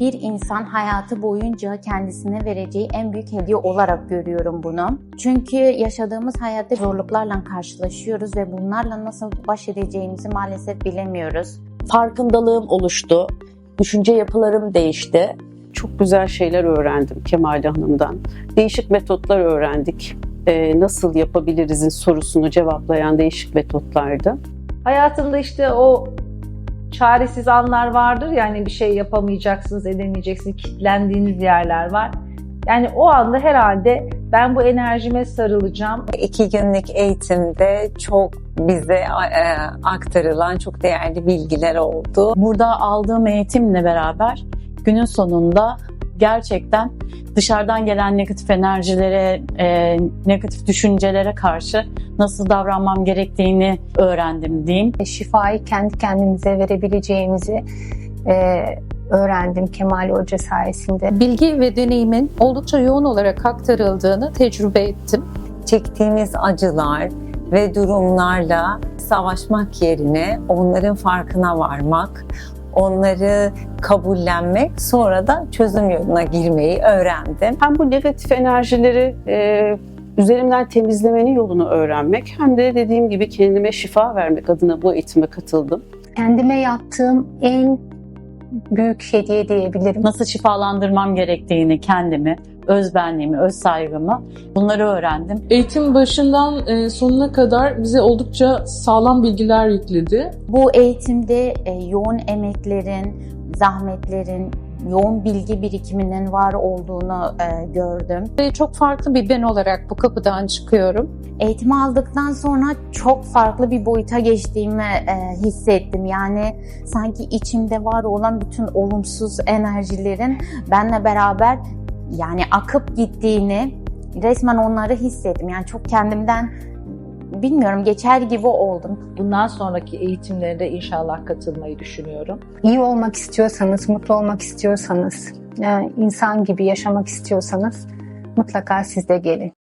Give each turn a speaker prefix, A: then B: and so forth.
A: bir insan hayatı boyunca kendisine vereceği en büyük hediye olarak görüyorum bunu. Çünkü yaşadığımız hayatta zorluklarla karşılaşıyoruz ve bunlarla nasıl baş edeceğimizi maalesef bilemiyoruz.
B: Farkındalığım oluştu. Düşünce yapılarım değişti. Çok güzel şeyler öğrendim Kemal Hanım'dan. Değişik metotlar öğrendik. Ee, nasıl yapabilirizin sorusunu cevaplayan değişik metotlardı.
C: Hayatında işte o çaresiz anlar vardır yani bir şey yapamayacaksınız, edemeyeceksiniz, kilitlendiğiniz yerler var. Yani o anda herhalde ben bu enerjime sarılacağım.
D: İki günlük eğitimde çok bize e, aktarılan çok değerli bilgiler oldu.
B: Burada aldığım eğitimle beraber günün sonunda gerçekten dışarıdan gelen negatif enerjilere, e, negatif düşüncelere karşı nasıl davranmam gerektiğini öğrendim diyeyim.
E: şifayı kendi kendimize verebileceğimizi e, öğrendim Kemal Hoca sayesinde.
F: bilgi ve deneyimin oldukça yoğun olarak aktarıldığını tecrübe ettim.
D: Çektiğimiz acılar ve durumlarla savaşmak yerine onların farkına varmak, onları kabullenmek, sonra da çözüm yoluna girmeyi öğrendim.
B: Hem bu negatif enerjileri e, üzerimden temizlemenin yolunu öğrenmek hem de dediğim gibi kendime şifa vermek adına bu eğitime katıldım.
E: Kendime yaptığım en büyük hediye diyebilirim.
B: Nasıl şifalandırmam gerektiğini kendimi, özbenliğimi, öz saygımı bunları öğrendim.
G: Eğitim başından e, sonuna kadar bize oldukça sağlam bilgiler yükledi.
A: Bu eğitimde e, yoğun emeklerin, zahmetlerin, yoğun bilgi birikiminin var olduğunu e, gördüm.
F: Ve çok farklı bir ben olarak bu kapıdan çıkıyorum.
A: Eğitimi aldıktan sonra çok farklı bir boyuta geçtiğimi e, hissettim. Yani sanki içimde var olan bütün olumsuz enerjilerin benle beraber yani akıp gittiğini resmen onları hissettim. Yani çok kendimden bilmiyorum geçer gibi oldum.
C: Bundan sonraki eğitimlere inşallah katılmayı düşünüyorum.
E: İyi olmak istiyorsanız, mutlu olmak istiyorsanız, insan gibi yaşamak istiyorsanız mutlaka siz de gelin.